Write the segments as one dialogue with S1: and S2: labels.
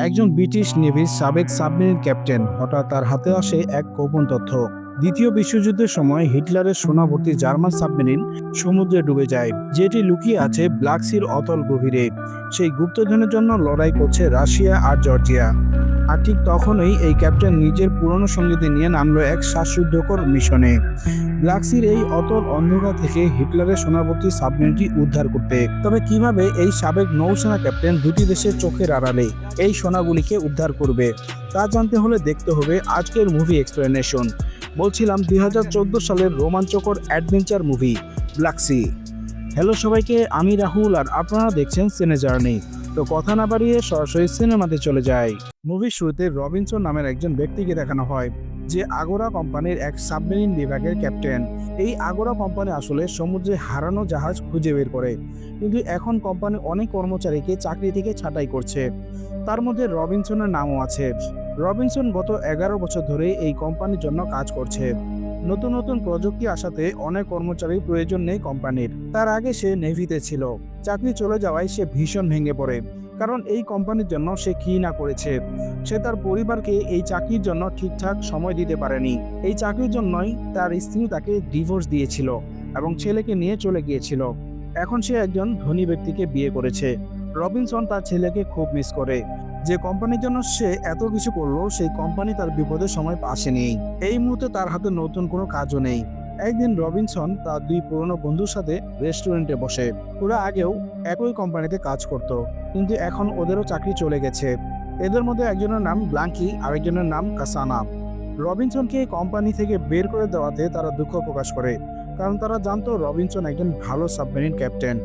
S1: একজন ব্রিটিশ নেভির সাবেক submarine captain. হঠাৎ তার হাতে আসে এক গোপন তথ্য। দ্বিতীয় বিশ্বযুদ্ধের সময় হিটলারের সোনাভর্তি জার্মান সাবমেরিন সমুদ্রে ডুবে যায়, যেটি লুকিয়ে আছে ব্ল্যাক সির অতল গভীরে। সেই গুপ্তধনের জন্য লড়াই করছে রাশিয়া আর জর্জিয়া। আর ঠিক তখনই এই ক্যাপ্টেন নিজের পুরনো সঙ্গীতে নিয়ে নামলো এক শ্বাসরুদ্ধকর মিশনে। ব্ল্যাকসির এই অতল অন্ধকার থেকে হিটলারের সোনাভর্তি সাবমেরিনটি উদ্ধার করতে। তবে কীভাবে এই সাবেক নৌসেনা ক্যাপ্টেন দুটি দেশের চোখের আড়ালে এই সোনাগুলিকে উদ্ধার করবে, তা জানতে হলে দেখতে হবে আজকের মুভি এক্সপ্লেনেশন। বলছিলাম দু হাজার চোদ্দ সালের রোমাঞ্চকর অ্যাডভেঞ্চার মুভি ব্ল্যাকসি হ্যালো সবাইকে, আমি রাহুল আর আপনারা দেখছেন সিনে জার্নি। তো কথা না বাড়িয়ে সরাসরি সিনেমাতে চলে যায় মুভির শুরুতে রবিনসন নামের একজন ব্যক্তিকে দেখানো হয়, যে আগোরা কোম্পানির এক সাবমেরিন বিভাগের ক্যাপ্টেন। এই আগোরা কোম্পানি আসলে সমুদ্রে হারানো জাহাজ খুঁজে বের করে, কিন্তু এখন কোম্পানি অনেক কর্মচারীকে চাকরি থেকে ছাঁটাই করছে। তার মধ্যে রবিনসনের নামও আছে। রবিনসন গত এগারো বছর ধরে এই কোম্পানির জন্য কাজ করছে। নতুন নতুন প্রযুক্তি আসাতে অনেক কর্মচারীর প্রয়োজন নেই কোম্পানির। তার আগে সে নেভিতে ছিল। চাকরি চলে যাওয়ায় সে ভীষণ ভেঙে পড়ে। কারণ এই কোম্পানির জন্য সে কি না করেছে? সে তার পরিবারকে এই চাকরির জন্য ঠিকঠাক সময় দিতে পারেনি। এই চাকরির জন্যই তার স্ত্রী তাকে ডিভোর্স দিয়েছিল এবং ছেলেকে নিয়ে চলে গিয়েছিল। এখন সে একজন ধনী ব্যক্তিকে বিয়ে করেছে। রবিনসন তার ছেলেকে খুব মিস করে। যে কোম্পানির জন্য সে এত কিছু করল, সেই কোম্পানি তার বিপদের সময় পাশে নেই। এই মুহূর্তে তার হাতে নতুন কোনো কাজও নেই। একদিন রবিনসন তার দুই পুরনো বন্ধুর সাথে রেস্টুরেন্টে বসে। ওরা আগেও একই কোম্পানিতে কাজ করত, কিন্তু এখন ওদেরও চাকরি চলে গেছে। এদের মধ্যে একজনের নাম ব্লাঙ্কি, আরেকজনের নাম কাসানা। রবিনসনকে এই কোম্পানি থেকে বের করে দেওয়াতে তারা দুঃখ প্রকাশ করে, কারণ তারা জানতো রবিনসন একজন ভালো সাবমেরিন ক্যাপ্টেন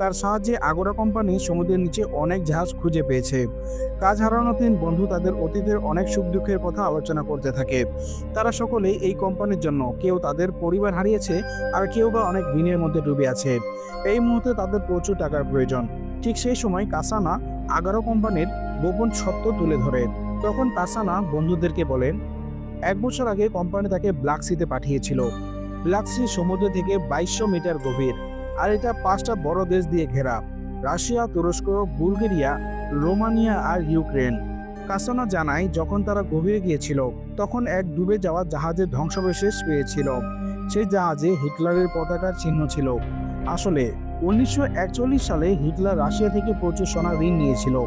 S1: তার সাহায্যে আগোরা কোম্পানি সমুদ্রের নিচে অনেক জাহাজ খুঁজে পেয়েছে। কাজ হারানো তিন বন্ধু তাদের অতীতের অনেক সুখ দুঃখের কথা আলোচনা করতে থাকে। তারা সকলেই এই কোম্পানির জন্য, কেউ তাদের পরিবার হারিয়েছে আর কেউ বা অনেক ঋণের মধ্যে ডুবে আছে। এই মুহূর্তে তাদের প্রচুর টাকার প্রয়োজন। ঠিক সেই সময় কাসানা আগারো কোম্পানির গোপন সত্য তুলে ধরে। তখন কাসানা বন্ধুদেরকে বলেন এক বছর আগে কোম্পানি তাকে ব্ল্যাক সিতে পাঠিয়েছিল। ব্ল্যাক সি সমুদ্র থেকে বাইশশো মিটার গভীর। আর এটা পাঁচটা বড় দেশ দিয়ে ঘেরা। রাশিয়া, তুরস্ক, বুলগেরিয়া, রোমানিয়া আর ইউক্রেন। কাসানা জানায়, যখন তারা গভীরে গিয়েছিল, তখন এক ডুবে যাওয়া জাহাজের ধ্বংসাবশেষ পেয়েছিল। সেই জাহাজে হিটলারের পতাকার চিহ্ন ছিল। আসলে, উনিশশো একচল্লিশ সালে হিটলার রাশিয়া থেকে প্রচুর সোনা ঋণ নিয়েছিল।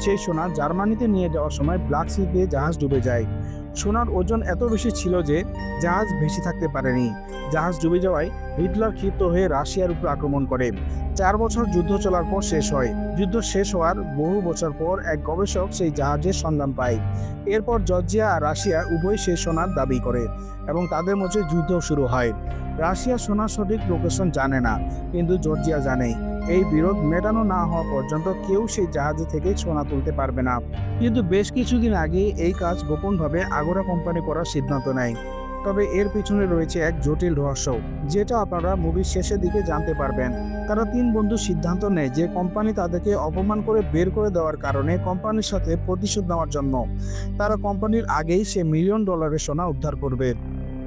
S1: সেই সোনা জার্মানিতে নিয়ে যাওয়ার সময় ব্ল্যাক সিতে জাহাজ ডুবে যায়। সোনার ওজন এত বেশি ছিল যে জাহাজ ভেসে থাকতে পারেনি। জাহাজ ডুবে যাওয়ায় হিটলার ক্ষিপ্ত হয়ে রাশিয়ার উপর আক্রমণ করে। চার বছর যুদ্ধ চলার পর শেষ হয়। যুদ্ধ শেষ হওয়ার বহু বছর পর এক গবেষক সেই জাহাজের সন্ধান পায়। এরপর জর্জিয়া আর রাশিয়া উভয় সেই সোনার দাবি করে এবং তাদের মধ্যে যুদ্ধ শুরু হয়। রাশিয়া সোনার সঠিক লোকেশন জানে না, কিন্তু জর্জিয়া জানে। এই বিরোধ মেটানো না হওয়া পর্যন্ত কেউ সেই জাহাজ থেকে সোনা তুলতে পারবে না। কিন্তু বেশ কিছুদিন আগে এই কাজ গোপনভাবে আগোরা কোম্পানি করার সিদ্ধান্ত নেয়। তবে এর পিছনে রয়েছে এক জটিল রহস্য, যেটা আপনারা মুভির শেষের দিকে জানতে পারবেন। তারা তিন বন্ধু সিদ্ধান্ত নেয় যে কোম্পানি তাদেরকে অপমান করে বের করে দেওয়ার কারণে কোম্পানির সাথে প্রতিশোধ নেওয়ার জন্য। তারা কোম্পানির আগেই সে মিলিয়ন ডলারের সোনা উদ্ধার করবে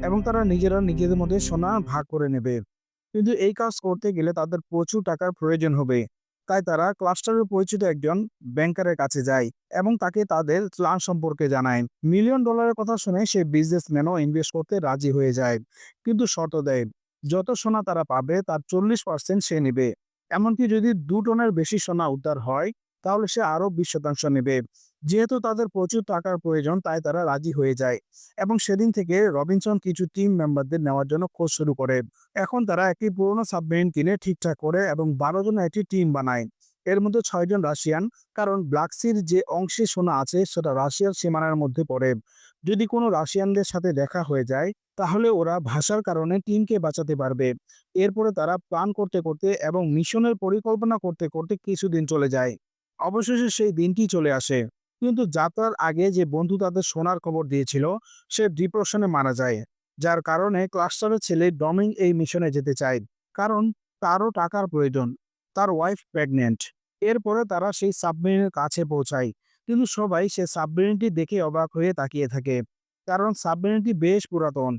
S1: এবং তারা নিজেরা নিজেদের মধ্যে সোনা ভাগ করে নেবে। কিন্তু এই কাজ করতে গেলে তাদের প্রচুর টাকার প্রয়োজন হবে। তাই তারা ক্লাস্টারের পরিচিত একজন ব্যাংকারের কাছে যায় এবং তাকে তাদের প্ল্যান সম্পর্কে জানায়। মিলিয়ন ডলারের কথা শুনে সে বিজনেসম্যানও ইনভেস্ট করতে রাজি হয়ে যায়, কিন্তু শর্ত দেয়, যত সোনা তারা পাবে তার চল্লিশ পার্সেন্ট সে নেবে। এমনকি যদি দু টনের বেশি সোনা উদ্ধার হয়, তাহলে সে আরও বিশ শতাংশ নেবে। যেহেতু তাদের প্রচুর টাকার প্রয়োজন, তাই তারা রাজি হয়ে যায় এবং সেদিন থেকে রবিনসন কিছু টিম মেম্বারদের নেওয়ার জন্য খোঁজ শুরু করে। এখন তারা একটি পুরনো সাবমেরিন কিনে ঠিকঠাক করে এবং বারো জনের একটি টিম বানায়। এর মধ্যে ছয়জন রাশিয়ান, কারণ ব্ল্যাক সির যে অংশে সোনা আছে, সেটা রাশিয়ার সীমানার মধ্যে পড়ে। যদি কোনো রাশিয়ানদের সাথে দেখা হয়ে যায়, তাহলে ওরা ভাষার কারণে টিমকে বাঁচাতে পারবে। এরপরে তারা প্ল্যান করতে করতে এবং মিশনের পরিকল্পনা করতে করতে কিছুদিন চলে যায়। অবশেষে সেই দিনটি চলে আসে। কিন্তু যাত্রার আগে যে বন্ধু তাদের সোনার খবর দিয়েছিল, সে ডিপ্রেশনে মারা যায়। যার কারণে ক্লাস্টারের ছেলে ডমিং এই মিশনে যেতে চায়। কারণ তারও টাকার প্রয়োজন, তার ওয়াইফ প্রেগনেন্ট এরপরে তারা সেই সাবমেরিনের কাছে পৌঁছায়। কিন্তু সবাই সে সাবমেরিনটি দেখে অবাক হয়ে তাকিয়ে থাকে। কারণ সাবমেরিনটি বেশ পুরাতন।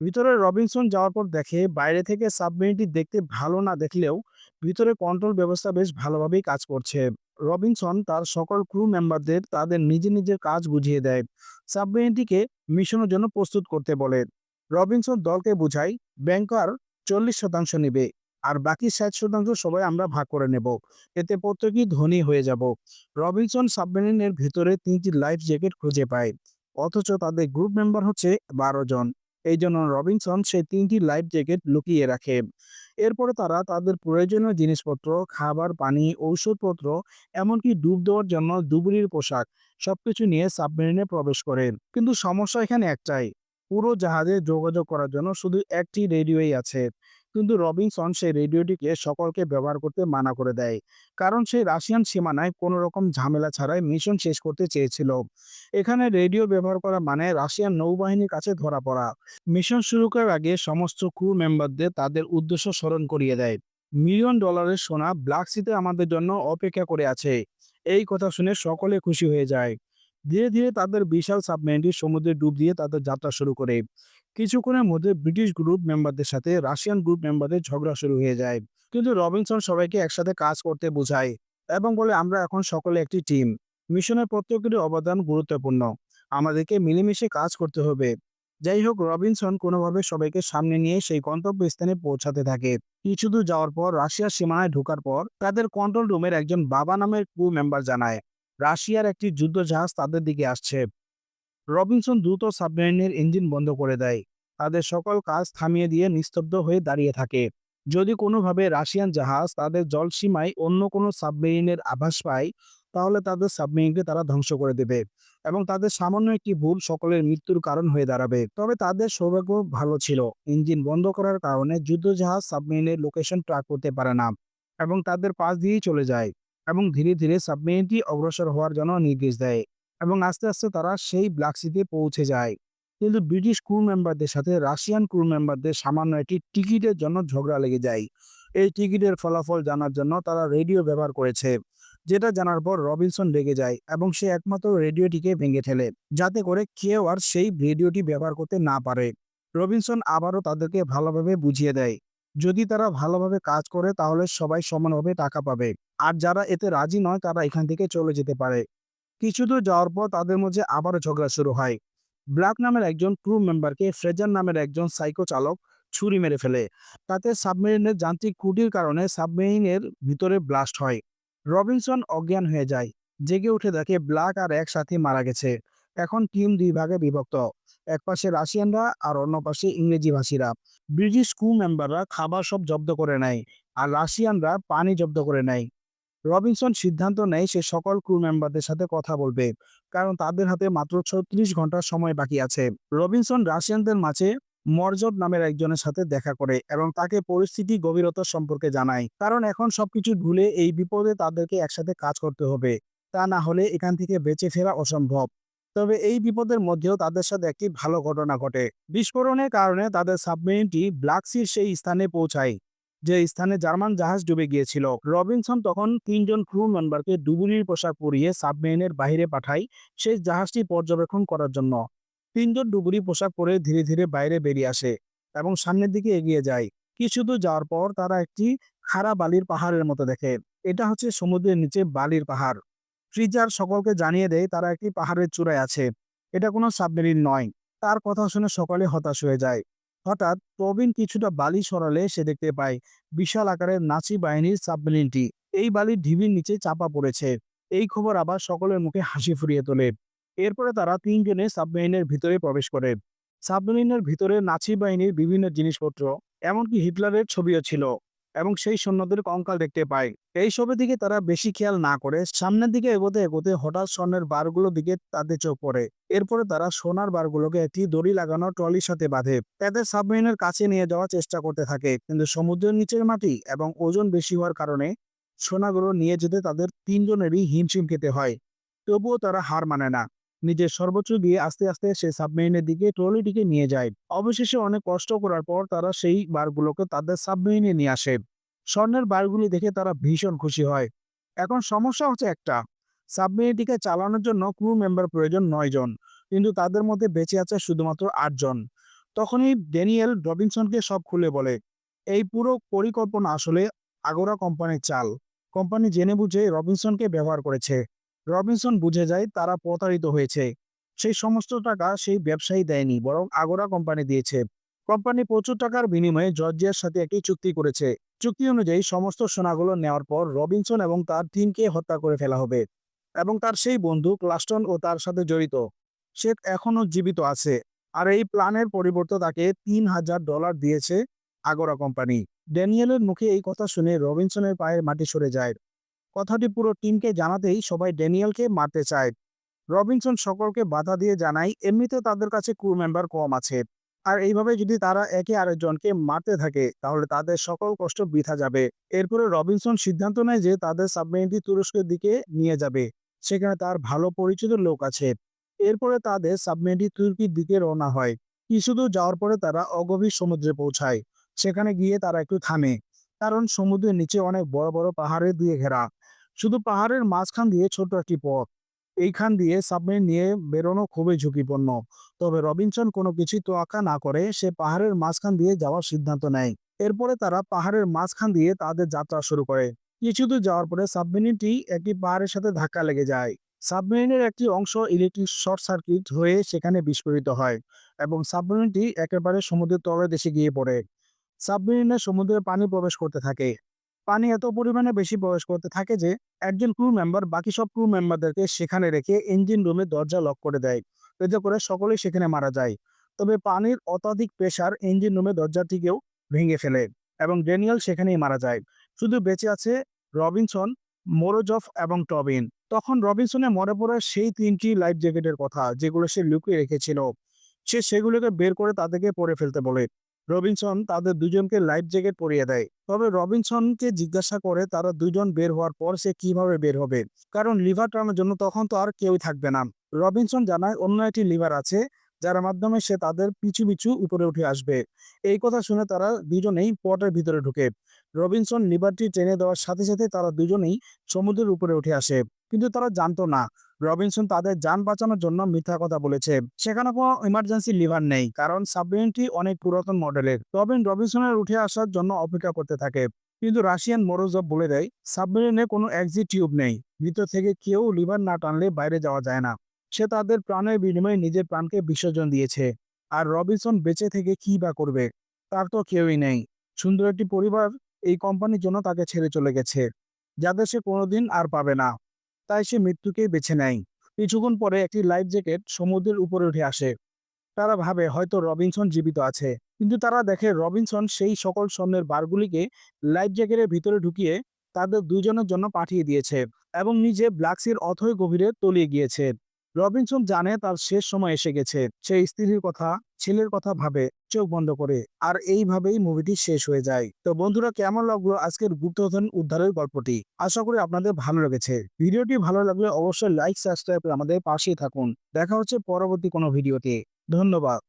S1: ভিতরে রবিনসন যাওয়ার পর দেখে বাইরে থেকে সাবমেরিনটি দেখতে ভালো না দেখলেও ভিতরে কন্ট্রোল ব্যবস্থা বেশ ভালোভাবেই কাজ করছে। রবিনসন তার সকল ক্রু মেম্বারদের তাদের নিজের নিজের কাজ বুঝিয়ে দেয়। সাবমেরিনটিকে মিশনের জন্য প্রস্তুত করতে বলে। রবিনসন দলকে বুঝায়, ব্যাংকার চল্লিশ শতাংশ নেবে আর বাকি ষাট শতাংশ সবাই আমরা ভাগ করে নেব। এতে প্রত্যেকেই ধনী হয়ে যাব। রবিনসন সাবমেরিনের ভিতরে তিনটি লাইফ জ্যাকেট খুঁজে পায়। অথচ তাদের গ্রুপ মেম্বার হচ্ছে বারো জন। এই জন্য রবিনসন সে তিনটি লাইফ জ্যাকেট লুকিয়ে রাখে। এরপরে তারা তাদের প্রয়োজনীয় জিনিসপত্র, খাবার, পানি, ঔষধপত্র, এমনকি ডুব দেওয়ার জন্য ডুবুরির পোশাক সবকিছু নিয়ে সাবমেরিনে প্রবেশ করে। কিন্তু সমস্যা এখানে একটাই, পুরো জাহাজে যোগাযোগ করার জন্য শুধু একটি রেডিওই আছে। কিন্তু রবিনসন সেই রেডিওটিকে সকলকে ব্যবহার করতে মানা করে দেয়। কারণ সেই রাশিয়ান সীমানায় কোনো রকম ঝামেলা ছাড়াই মিশন শেষ করতে চেয়েছিল। এখানে রেডিও ব্যবহার করা মানে রাশিয়ান নৌবাহিনীর কাছে ধরা পড়া। মিশন শুরু করার আগে সমস্ত ক্রু মেম্বারদের তাদের উদ্দেশ্য স্মরণ করিয়ে দেয়। মিলিয়ন ডলারের সোনা ব্ল্যাক সিতে আমাদের জন্য অপেক্ষা করে আছে। এই কথা শুনে সকলে খুশি হয়ে যায়। ধীরে ধীরে তাদের বিশাল সাবমেরিনটি সমুদ্রে ডুব দিয়ে তাদের যাত্রা শুরু করে। কিছুক্ষণের মধ্যে ব্রিটিশ গ্রুপ মেম্বারদের সাথে রাশিয়ান গ্রুপ মেম্বারদের ঝগড়া শুরু হয়ে যায়। কিন্তু রবিনসন সবাইকে একসাথে কাজ করতে বোঝায় এবং বলে, আমরা এখন সকলে একটি টিম। মিশনের প্রত্যেকেরই অবদান গুরুত্বপূর্ণ। আমাদেরকে মিলেমিশে কাজ করতে হবে। যাই হোক, রবিনসন কোনোভাবে সবাইকে সামনে নিয়ে সেই গন্তব্যস্থানে পৌঁছাতে থাকে। কিছু দূর যাওয়ার পর, রাশিয়ার সীমানায় ঢোকার পর, তাদের কন্ট্রোল রুমের একজন বাবা নামের ক্রু মেম্বার জানায়, রাশিয়ার একটি যুদ্ধ জাহাজ তাদের দিকে আসছে। রবিনসন দ্রুত সাবমেরিনের ইঞ্জিন বন্ধ করে দেয়। তাদের সকল কাজ থামিয়ে দিয়ে নিস্তব্ধ হয়ে দাঁড়িয়ে থাকে। যদি কোনোভাবে রাশিয়ান জাহাজ তাদের জলসীমায় অন্য কোনো সাবমেরিনের আভাস পায়, তাহলে তাদের সাবমেরিনকে তারা ধ্বংস করে দেবে এবং তাদের সামান্য একটি ভুল সকলের মৃত্যুর কারণ হয়ে দাঁড়াবে। তবে তাদের সৌভাগ্য ভালো ছিল। ইঞ্জিন বন্ধ করার কারণে যুদ্ধজাহাজ সাবমেরিনের লোকেশন ট্র্যাক করতে পারে না এবং তাদের পাশ দিয়েই চলে যায় এবং ধীরে ধীরে সাবমেরিনটি অগ্রসর হওয়ার জন্য নির্দেশ দেয়। এবং আস্তে আস্তে তারা সেই ব্ল্যাক সিতে পৌঁছে যায়। কিন্তু ব্রিটিশ ক্রু মেম্বারদের সাথে রাশিয়ান ক্রু মেম্বারদের সামান্য একটি টিকিটের জন্য ঝগড়া লেগে যায়। এই টিকিটের ফলাফল জানার জন্য তারা রেডিও ব্যবহার করেছে, যেটা জানার পর রবিনসন রেগে যায় এবং সে একমাত্র রেডিওটিকে ভেঙে ফেলে, যাতে করে কেউ আর সেই রেডিওটি ব্যবহার করতে না পারে। রবিনসন আবারও তাদেরকে ভালোভাবে বুঝিয়ে দেয়, যদি তারা ভালোভাবে কাজ করে তাহলে সবাই সমানভাবে টাকা পাবে। আর যারা এতে রাজি নয় তারা এখান থেকে চলে যেতে পারে। কিছু দূর যাওয়ার পর তাদের মধ্যে আবারও ঝগড়া শুরু হয়। ব্ল্যাক নামের একজন ক্রু মেম্বারকে ফ্রেজার নামের একজন সাইকো চালক ছুরি মেরে ফেলে। তাতে সাবমেরিনের যান্ত্রিক ত্রুটির কারণে সাবমেরিনের ভিতরে ব্লাস্ট হয়। রবিনসন অজ্ঞান হয়ে যায়, জেগে উঠে দেখে ব্ল্যাক আর এক সাথী মারা গেছে। এখন টিম দুই ভাগে বিভক্ত, এক পাশে রাশিয়ানরা আর অন্য পাশে ইংরেজি ভাষীরা ব্রিটিশ ক্রু মেম্বাররা খাবার সব জব্দ করে নেয়, আর রাশিয়ানরা পানি জব্দ করে নেয়। রবিনসন সিদ্ধান্ত নেয় সে সকল ক্রু মেম্বারদের সাথে কথা বলবে, কারণ তাদের হাতে মাত্র ছত্রিশ ঘণ্টার সময় বাকি আছে। রবিনসন রাশিয়ানদের মাঝে মরজদ নামের একজনের সাথে দেখা করে এবং তাকে পরিস্থিতি গভীরতা সম্পর্কে জানায়। কারণ এখন সবকিছু ভুলে এই বিপদে তাদেরকে একসাথে কাজ করতে হবে, তা না হলে এখান থেকে বেঁচে ফেরা অসম্ভব। তবে এই বিপদের মধ্যেও তাদের সাথে একটি ভালো ঘটনা ঘটে। বিস্ফোরণের কারণে তাদের সাবমেরিনটি ব্ল্যাক সির সেই স্থানে পৌঁছায়। যে স্থানে জার্মান জাহাজ ডুবে গিয়েছিল। রবিনসন তখন তিনজন ক্রু মেম্বারকে ডুবুরির পোশাক পরিয়ে সাবমেরিনের বাইরে পাঠায় সেই জাহাজটি পর্যবেক্ষণ করার জন্য। তিনজন ডুবুরি পোশাক পরে ধীরে ধীরে বাইরে বেরিয়ে আসে এবং সামনের দিকে এগিয়ে যায়। কিছু দূর যাওয়ার পর তারা একটি খাড়া বালির পাহাড়ের মতো দেখে। এটা হচ্ছে সমুদ্রের নিচে বালির পাহাড়। ফ্রিজার সকলকে জানিয়ে দেয় তারা একটি পাহাড়ের চূড়ায় আছে। এটা কোনো সাবমেরিন নয়। তার কথা শুনে সকলে হতাশ হয়ে যায়। হঠাৎ প্রবীণ কিছুটা বালি সরালে সে দেখতে পায় বিশাল আকারের নাচি বাহিনীর সাবমেরিনটি। এই বালির ঢিবির নিচে চাপা পড়েছে। এই খবর আবার সকলের মুখে হাসি ফুরিয়ে তোলে। এরপরে তারা তিনজনে সাবমেরিনের ভিতরে প্রবেশ করে। সাবমেরিনের ভিতরে নাচি বাহিনীর বিভিন্ন জিনিসপত্র, এমনকি হিটলারের ছবিও ছিল। এবং সেই সৈন্যদের কঙ্কাল দেখতে পায়। এই সবের দিকে তারা বেশি খেয়াল না করে। সামনের দিকে এগোতে এগোতে হঠাৎ স্বর্ণের বারগুলোর দিকে তাদের চোখ পড়ে। এরপরে তারা সোনার বারগুলোকে একটি দড়ি লাগানো ট্রলির সাথে বাঁধে। তাদের সাবমেরিনের কাছে নিয়ে যাওয়ার চেষ্টা করতে থাকে। কিন্তু সমুদ্রের নিচের মাটি এবং ওজন বেশি হওয়ার কারণে সোনাগুলো নিয়ে যেতে তাদের তিনজনেরই হিমশিম খেতে হয়। তবুও তারা হার মানে না। নিজের সর্বোচ্চ দিয়ে আস্তে আস্তে সে সাবমেরিনের দিকে ট্রলিটিকে নিয়ে যায়। অবশেষে অনেক কষ্ট করার পর তারা সেই বারগুলোকে তাদের সাবমেরিনে নিয়ে আসে। স্বর্ণের বারগুলি দেখে তারা ভীষণ খুশি হয়। এখন সমস্যা হচ্ছে একটা সাবমেরিনটিকে চালানোর জন্য ক্রু মেম্বার প্রয়োজন নয় জন, কিন্তু তাদের মধ্যে বেঁচে আছে শুধুমাত্র আটজন তখনই ড্যানিয়েল রবিনসনকে সব খুলে বলে, এই পুরো পরিকল্পনা আসলে আগোরা কোম্পানির চাল। কোম্পানি জেনে বুঝে রবিনসনকে ব্যবহার করেছে। রবিনসন বুঝে যায় তারা প্রতারিত হয়েছে। সেই সমস্ত টাকা সেই ব্যবসায়ী দেয়নি, বরং আগোরা কোম্পানি দিয়েছে। কোম্পানি প্রচুর টাকার বিনিময়ে জর্জিয়ার সাথে একটি চুক্তি করেছে। চুক্তি অনুযায়ী সমস্ত সোনাগুলো নেওয়ার পর রবিনসন এবং তার টিমকে হত্যা করে ফেলা হবে এবং তার সেই বন্ধু ক্লাস্টন ও তার সাথে জড়িত। সে এখনও জীবিত আছে আর এই প্ল্যানের পরিবর্তে তাকে তিন হাজার ডলার দিয়েছে আগোরা কোম্পানি। ড্যানিয়েলের মুখে এই কথা শুনে রবিনসনের পায়ের মাটি সরে যায়। কথাটি পুরো টিমকে জানাতেই সবাই ড্যানিয়েলকে মারতে চায়। রবিনসন সকলকে বাধা দিয়ে জানায় এমনিতে তাদের কাছে ক্রু মেম্বার কম আছে। আর এইভাবে যদি তারা একে আরেকজনকে মারতে থাকে, তাহলে তাদের সকল কষ্ট বৃথা যাবে। এরপরে রবিনসন সিদ্ধান্ত নেয় যে তাদের সাবমেরিনটি তুরস্কের দিকে নিয়ে যাবে, সেখানে তার ভালো পরিচিত লোক আছে। এরপরে তাদের সাবমেরিনটি তুর্কির দিকে রওনা হয়। কিছু দূর যাওয়ার পরে তারা অগভীর সমুদ্রে পৌঁছায়। সেখানে গিয়ে তারা একটু থামে। কারণ সমুদ্রের নিচে অনেক বড় বড় পাহাড়ের দিয়ে ঘেরা। শুধু পাহাড়ের মাঝখান দিয়ে ছোট একটি পথ। এইখান দিয়ে সাবমেরিন নিয়ে বেরোনো খুবই ঝুঁকিপূর্ণ। তবে রবিনসন কোনো কিছু তোয়াক্কা না করে সে পাহাড়ের মাঝখান দিয়ে যাওয়ার সিদ্ধান্ত নেয়। এরপরে তারা পাহাড়ের মাঝখান দিয়ে তাদের যাত্রা শুরু করে। কিছু দূর যাওয়ার পরে সাবমেরিনটি একটি পাহাড়ের সাথে ধাক্কা লেগে যায়। সাবমেরিনের একটি অংশ ইলেকট্রিক শর্ট সার্কিট হয়ে সেখানে বিস্ফোরিত হয় এবং সাবমেরিনটি একেবারে সমুদ্রের তলদেশে গিয়ে পড়ে। সাবমেরিনে সমুদ্রের পানি প্রবেশ করতে থাকে। পানি এত পরিমাণে বেশি প্রবেশ করতে থাকে যে, একজন ক্রু মেম্বার বাকি সব ক্রু মেম্বারদেরকে সেখানে রেখে ইঞ্জিন রুমে দরজা লক করে দেয়। এতে করে সকলেই সেখানে মারা যায়। তবে পানির অত্যাধিক প্রেসার ইঞ্জিন রুমে দরজাটিকেও ভেঙে ফেলে এবং ড্যানিয়েল সেখানেই মারা যায়। শুধু বেঁচে আছে রবিনসন, মোরোজফ এবং টবিন। তখন রবিনসনে মনে পড়ে সেই তিনটি লাইফ জ্যাকেটের কথা যেগুলো সে লুকিয়ে রেখেছিল। সে সেগুলোকে বের করে তাদেরকে পরে ফেলতে বলে। রবিনসন তাদের দুজনকে লাইফ জ্যাকেট পরিয়ে দেয়। তবে রবিনসনকে জিজ্ঞাসা করে তারা দুজন বের হওয়ার পর সে কীভাবে বের হবে? কারণ লিভার টানার জন্য তখন তো আর কেউই থাকবে না। রবিনসন জানায় অন্য একটি লিভার আছে, যার মাধ্যমে সে তাদের পিছু পিছু উপরে উঠে আসবে। এই কথা শুনে তারা দুজনেই পটের ভিতরে ঢুকে। রবিনসন লিভারটি টেনে দেওয়ার সাথে সাথে তারা দুজনেই সমুদ্রের উপরে উঠে আসে। কিন্তু তারা জানতো না রবিনসন তাদের যান বাঁচানোর জন্য মিথ্যা কথা বলেছে। সেখানে কোনো ইমার্জেন্সি লিভার নেই, কারণ সাবমেরিনটি অনেক পুরাতন মডেলের রবিন, রবিনসনের উঠে আসার জন্য অপেক্ষা করতে থাকে। কিন্তু রাশিয়ান মোরোজব বলে দেয় সাবমেরিনে কোনো এক্সিট টিউব নেই। ভিতর থেকে কেউ লিভার না টানলে বাইরে যাওয়া যায় না। সে তাদের প্রাণের বিনিময়ে নিজের প্রাণকে বিসর্জন দিয়েছে। আর রবিনসন বেঁচে থেকে কি বা করবে, তার তো কেউই নেই। সুন্দর একটি পরিবার এই কোম্পানির জন্য তাকে ছেড়ে চলে গেছে যাদের সে কোনোদিন আর পাবে না। তাই সে মৃত্যুকেই বেছে নেয়। কিছুক্ষণ পরে একটি লাইফ জ্যাকেট সমুদ্রের উপরে উঠে আসে। তারা ভাবে হয়তো রবিনসন জীবিত আছে। কিন্তু তারা দেখে রবিনসন সেই সকল স্বর্ণের বারগুলিকে লাইফ জ্যাকেটের ভিতরে ঢুকিয়ে তাদের দুজনের জন্য পাঠিয়ে দিয়েছে এবং নিজে ব্ল্যাকসির অথই গভীরে তলিয়ে গিয়েছে। রবিনসন জানে তার শেষ সময় এসে গেছে। সে স্ত্রীর কথা, ছেলের কথা ভাবে, চোখ বন্ধ করে, আর এইভাবেই মুভিটি শেষ হয়ে যায়। তো বন্ধুরা, কেমন লাগল আজকের গুপ্তধন উদ্ধারের গল্পটি? আশা করি আপনাদের ভালো লেগেছে। ভিডিওটি ভালো লাগলে অবশ্যই লাইক সাবস্ক্রাইব আমাদের পাশেই থাকুন। দেখা হচ্ছে পরবর্তী কোনো ভিডিওতে। ধন্যবাদ।